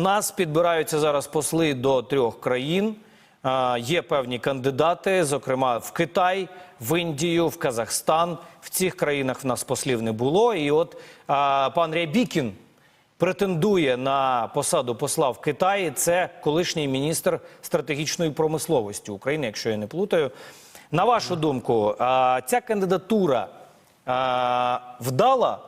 Нас підбираються зараз посли до трьох країн. Є певні кандидати, зокрема в Китай, в Індію, в Казахстан. В цих країнах в нас послів не було. І от а, пан Рябікін претендує на посаду посла в Китаї. Це колишній міністр стратегічної промисловості України, якщо я не плутаю. На вашу думку, а, ця кандидатура а, вдала?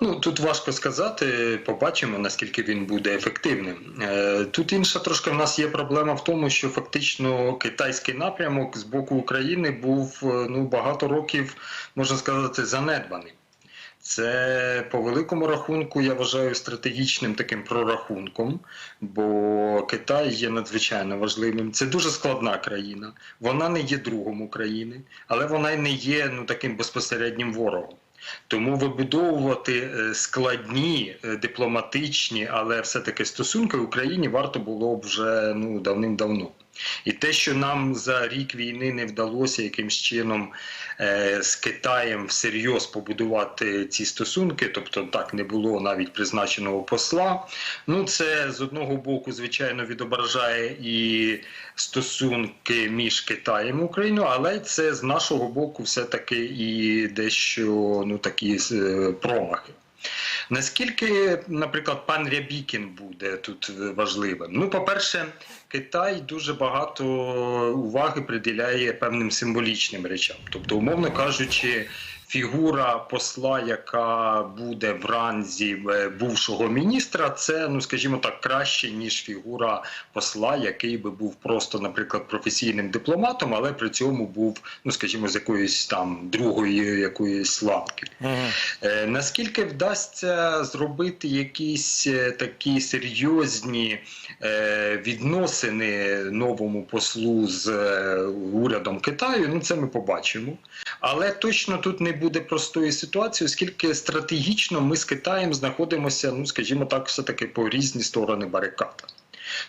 Ну тут важко сказати. Побачимо наскільки він буде ефективним. Е, Тут інша трошки в нас є проблема в тому, що фактично китайський напрямок з боку України був е, ну багато років, можна сказати, занедбаний. Це по великому рахунку я вважаю стратегічним таким прорахунком, бо Китай є надзвичайно важливим. Це дуже складна країна. Вона не є другом України, але вона й не є ну таким безпосереднім ворогом. Тому вибудовувати е, складні е, дипломатичні, але все-таки стосунки Україні варто було б вже ну давним-давно. І те, що нам за рік війни не вдалося якимсь чином е, з Китаєм всерйоз побудувати ці стосунки, тобто так не було навіть призначеного посла. Ну це з одного боку, звичайно, відображає і стосунки між Китаєм і Україною, але це з нашого боку все-таки і дещо ну такі е, промахи. Наскільки, наприклад, пан Рябікін буде тут важливим? Ну, по-перше, Китай дуже багато уваги приділяє певним символічним речам. Тобто, умовно кажучи, фігура посла, яка буде в ранзі е, бувшого міністра, це, ну скажімо так, краще, ніж фігура посла, який би був просто, наприклад, професійним дипломатом, але при цьому був, ну скажімо, з якоїсь там другої якоїсь ланки. Е, Наскільки вдасться зробити якісь е, такі серйозні е, відносини новому послу з е, урядом Китаю? Ну це ми побачимо. Але точно тут не буде простої ситуації, оскільки стратегічно ми з Китаєм знаходимося, ну скажімо так, все таки по різні сторони барикад.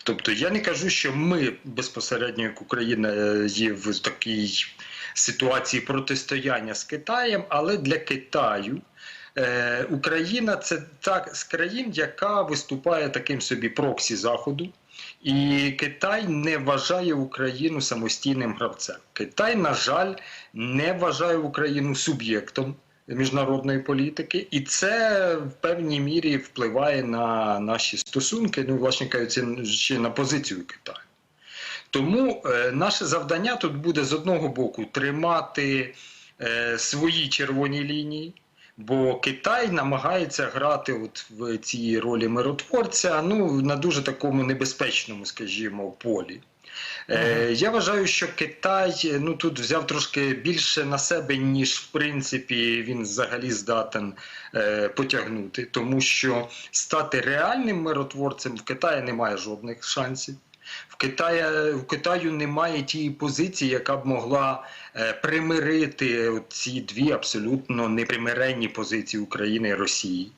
Тобто я не кажу, що ми безпосередньо як Україна е, є в такій ситуації протистояння з Китаєм, але для Китаю. Е, Україна це так з країн, яка виступає таким собі проксі заходу, і Китай не вважає Україну самостійним гравцем. Китай, на жаль, не вважає Україну суб'єктом міжнародної політики, і це в певній мірі впливає на наші стосунки, ну власне кажучи, на позицію Китаю. Тому е, наше завдання тут буде з одного боку тримати е, свої червоні лінії. Бо Китай намагається грати от в цій ролі миротворця ну на дуже такому небезпечному, скажімо, полі. Е, я вважаю, що Китай ну тут взяв трошки більше на себе, ніж в принципі він взагалі здатен е, потягнути, тому що стати реальним миротворцем в Китаї немає жодних шансів. В Китаї в Китаю немає тієї позиції, яка б могла е, примирити ці дві абсолютно непримиренні позиції України і Росії.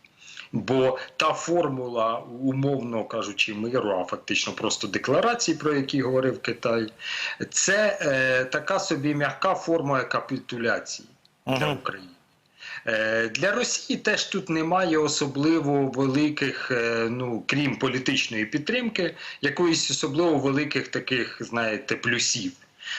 Бо та формула, умовно кажучи, миру, а фактично просто декларації, про які говорив Китай, це е, така собі м'яка форма капітуляції для України. Е, Для Росії теж тут немає особливо великих, е, ну крім політичної підтримки, якоїсь особливо великих таких, знаєте, плюсів.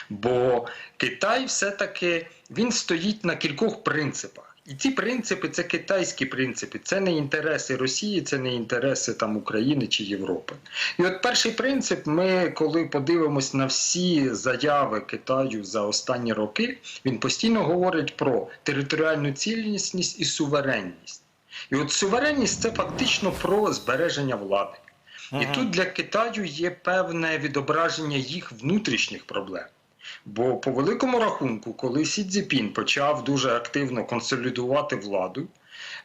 Бо Китай все-таки він стоїть на кількох принципах. І ці принципи це китайські принципи, це не інтереси Росії, це не інтереси там України чи Європи. І от перший принцип, ми коли подивимось на всі заяви Китаю за останні роки, він постійно говорить про територіальну цілісність і суверенність. І от суверенність це фактично про збереження влади. І тут для Китаю є певне відображення їх внутрішніх проблем. Бо по великому рахунку, коли Сі Цзіпін почав дуже активно консолідувати владу,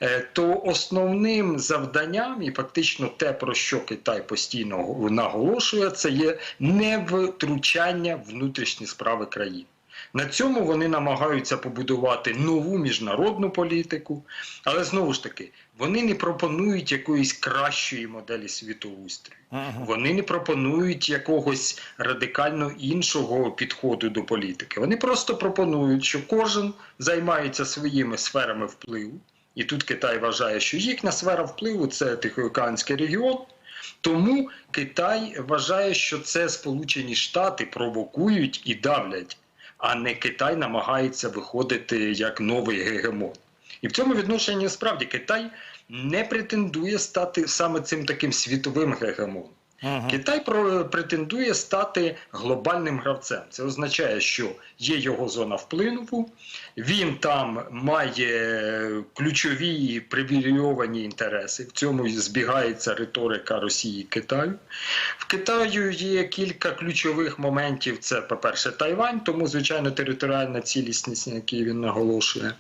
е, то основним завданням, і фактично те, про що Китай постійно наголошує, це є невтручання внутрішні справи країни. На цьому вони намагаються побудувати нову міжнародну політику, але знову ж таки вони не пропонують якоїсь кращої моделі світоустрою. Вони не пропонують якогось радикально іншого підходу до політики. Вони просто пропонують, що кожен займається своїми сферами впливу, і тут Китай вважає, що їхня сфера впливу це Тихоокеанський регіон. Тому Китай вважає, що це Сполучені Штати провокують і давлять, а не Китай намагається виходити як новий гегемон. І в цьому відношенні справді Китай не претендує стати саме цим таким світовим гегемоном. Мгм. Китай претендує стати глобальним гравцем. Це означає, що є його зона впливу, він там має ключові і привілейовані інтереси. В цьому збігається риторика Росії і Китаю. В Китаю є кілька ключових моментів. Це, по-перше, Тайвань, тому звичайно територіальна цілісність, на якій він наголошує.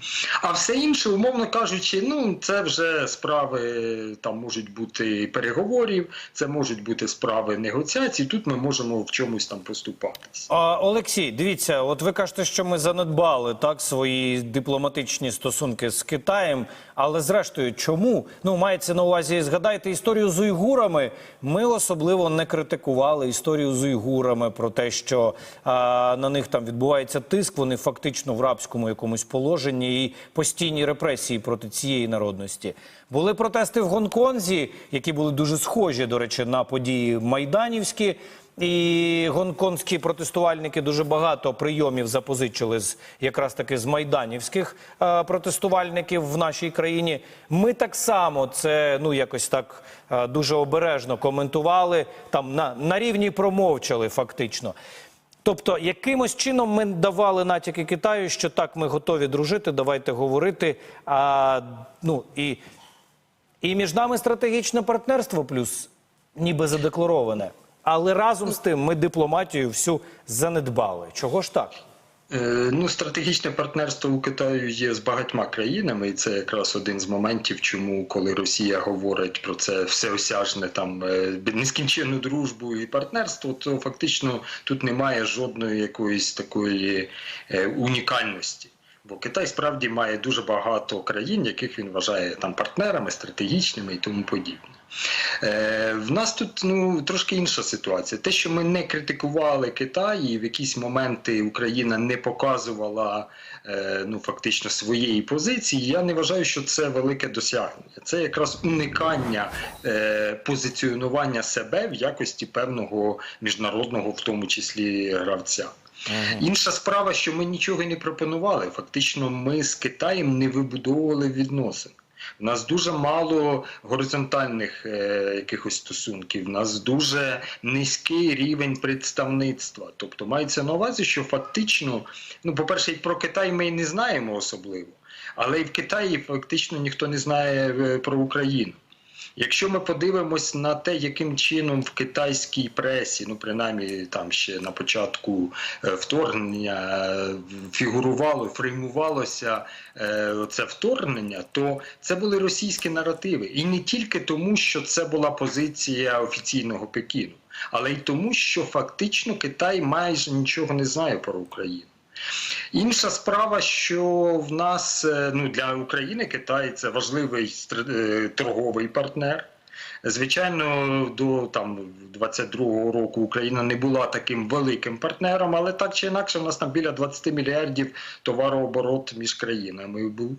А все інше, умовно кажучи, ну це вже справи там можуть бути переговорів, це можуть бути справи негоціацій. Тут ми можемо в чомусь там поступатись. А, Олексій, дивіться, от ви кажете, що ми занедбали так свої дипломатичні стосунки з Китаєм. Але зрештою, чому? Ну мається на увазі, згадайте історію з уйгурами. Ми особливо не критикували історію з уйгурами про те, що а, на них там відбувається тиск. Вони фактично в рабському якомусь положенні і постійні репресії проти цієї народності. Були протести в Гонконзі, які були дуже схожі, до речі, на події майданівські. І гонконгські протестувальники дуже багато прийомів запозичили з якраз таки з майданівських е, протестувальників в нашій країні. Ми так само це ну якось так е, дуже обережно коментували. Там на, на рівні промовчали фактично. Тобто, якимось чином ми давали натяки Китаю, що так, ми готові дружити, давайте говорити. А, ну і, і між нами стратегічне партнерство, плюс ніби задеклароване. Але разом з тим ми дипломатію всю занедбали. Чого ж так? Е, Ну, стратегічне партнерство у Китаю є з багатьма країнами, і це якраз один з моментів, чому коли Росія говорить про це всеосяжне там е, нескінченну дружбу і партнерство, то фактично тут немає жодної якоїсь такої е, унікальності. Бо Китай справді має дуже багато країн, яких він вважає там партнерами, стратегічними і тому подібне. Е, в нас тут ну трошки інша ситуація. Те, що ми не критикували Китай, і в якісь моменти Україна не показувала е, ну фактично своєї позиції, я не вважаю, що це велике досягнення. Це якраз уникання е, позиціонування себе в якості певного міжнародного, в тому числі гравця. Інша справа, що ми нічого не пропонували. Фактично, ми з Китаєм не вибудовували відносин. У нас дуже мало горизонтальних е, якихось стосунків. У нас дуже низький рівень представництва. Тобто мається на увазі, що фактично, ну, по-перше, про Китай ми і не знаємо особливо, але і в Китаї фактично ніхто не знає е, про Україну. Якщо ми подивимось на те, яким чином в китайській пресі, ну принаймні там ще на початку е, вторгнення е, фігурувало, фреймувалося е, це вторгнення, то це були російські наративи, і не тільки тому, що це була позиція офіційного Пекіну, але й тому, що фактично Китай майже нічого не знає про Україну. Інша справа, що в нас е, ну для України Китай це важливий е, торговий партнер. Звичайно, до там 22-го року Україна не була таким великим партнером, але так чи інакше, у нас там біля 20 мільярдів товарооборот між країнами був.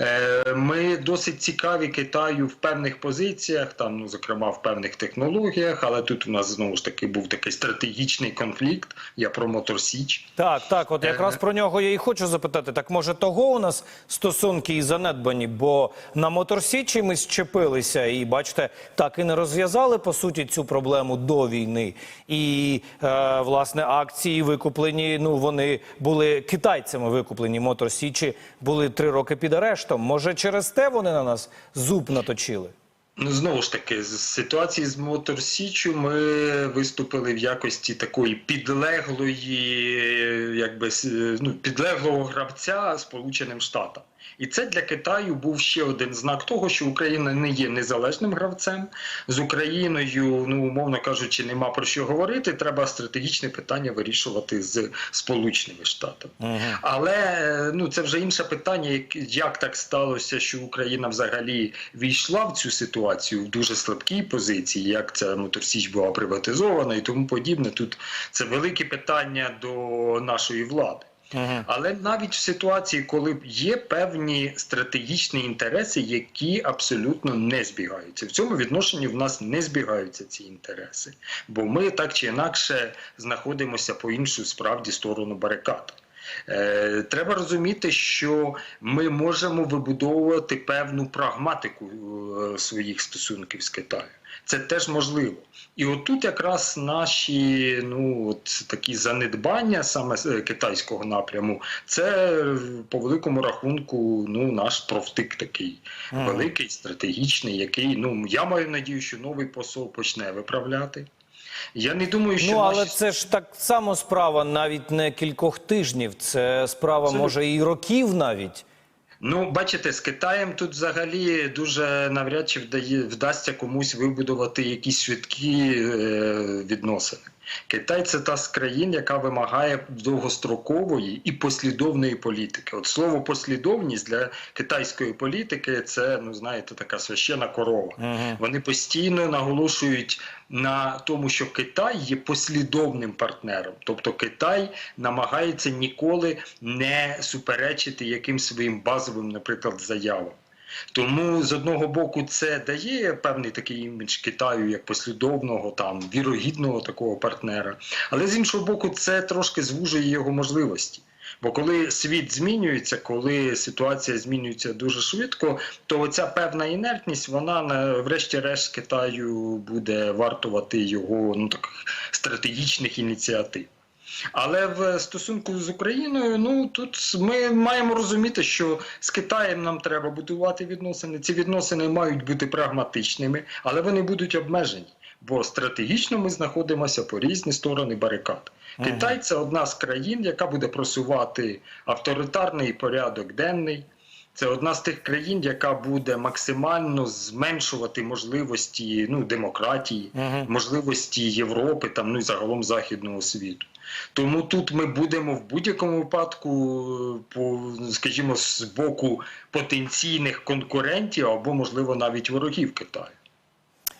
Е, Ми досить цікаві Китаю в певних позиціях, там, ну, зокрема, в певних технологіях, але тут у нас знову ж таки був такий стратегічний конфлікт. Я про Мотор Січ. Так, так, от якраз Е. про нього я і хочу запитати. Так може того у нас стосунки і занедбані, бо на моторсічі ми щепилися і бачите, так і не розв'язали по суті цю проблему до війни. І е, власне акції викуплені. Ну вони були китайцями викуплені. Моторсічі були три роки під арештом. Може, через те вони на нас зуб наточили? Ну, знову ж таки, з ситуації з Мотор Січу ми виступили в якості такої підлеглої, якби ну, підлеглого гравця Сполученим Штатам. І це для Китаю був ще один знак того, що Україна не є незалежним гравцем. З Україною, ну умовно кажучи, нема про що говорити. Треба стратегічне питання вирішувати з Сполученими Штатами. Але е, ну це вже інше питання, як, як так сталося, що Україна взагалі війшла в цю ситуацію в дуже слабкій позиції, як ця Моторсіч була приватизована і тому подібне. Тут це велике питання до нашої влади. Але навіть в ситуації, коли є певні стратегічні інтереси, які абсолютно не збігаються. В цьому відношенні в нас не збігаються ці інтереси, бо ми так чи інакше знаходимося по іншу справді сторону барикад. Е, Треба розуміти, що ми можемо вибудовувати певну прагматику е, своїх стосунків з Китаєм. Це теж можливо. І отут якраз наші ну от такі занедбання саме е, китайського напряму, це по великому рахунку ну наш профтик такий великий, стратегічний, який ну я маю надію, що новий посол почне виправляти. Я не думаю, що Ну, але наші... це ж так само справа навіть не кількох тижнів. Це справа, Абсолютно. може, і років навіть. Ну, бачите, з Китаєм тут взагалі дуже навряд чи вдає, вдасться комусь вибудувати якісь швидкі е, відносини. Китай це та з країн, яка вимагає довгострокової і послідовної політики. От слово послідовність для китайської політики це, ну знаєте, така священа корова. Мгм. Вони постійно наголошують на тому, що Китай є послідовним партнером. Тобто Китай намагається ніколи не суперечити якимсь своїм базовим, наприклад, заявам. Тому з одного боку це дає певний такий імідж Китаю як послідовного, там вірогідного такого партнера. Але з іншого боку, це трошки звужує його можливості. Бо коли світ змінюється, коли ситуація змінюється дуже швидко, то оця певна інертність, вона на врешті-решт Китаю буде вартувати його ну таких стратегічних ініціатив. Але в стосунку з Україною, ну тут ми маємо розуміти, що з Китаєм нам треба будувати відносини. Ці відносини мають бути прагматичними, але вони будуть обмежені. Бо стратегічно ми знаходимося по різні сторони барикад. Мгм. Китай це одна з країн, яка буде просувати авторитарний порядок денний. Це одна з тих країн, яка буде максимально зменшувати можливості ну, демократії, Мгм. можливості Європи, там, ну і загалом західного світу. Тому тут ми будемо в будь-якому випадку, по, скажімо, з боку потенційних конкурентів або, можливо, навіть ворогів Китаю.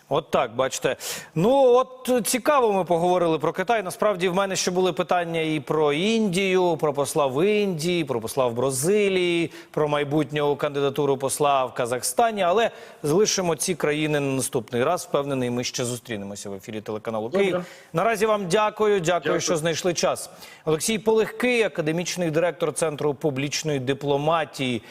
От так, бачите. Ну, от цікаво, ми поговорили про Китай. Насправді, в мене ще були питання і про Індію, про посла в Індії, про посла в Бразилії, про майбутню кандидатуру посла в Казахстані. Але залишимо ці країни на наступний раз. Впевнений, ми ще зустрінемося в ефірі телеканалу Добре. Київ. Наразі вам дякую. Дякую, Дякую. що знайшли час. Олексій Полегкий, академічний директор Центру публічної дипломатії.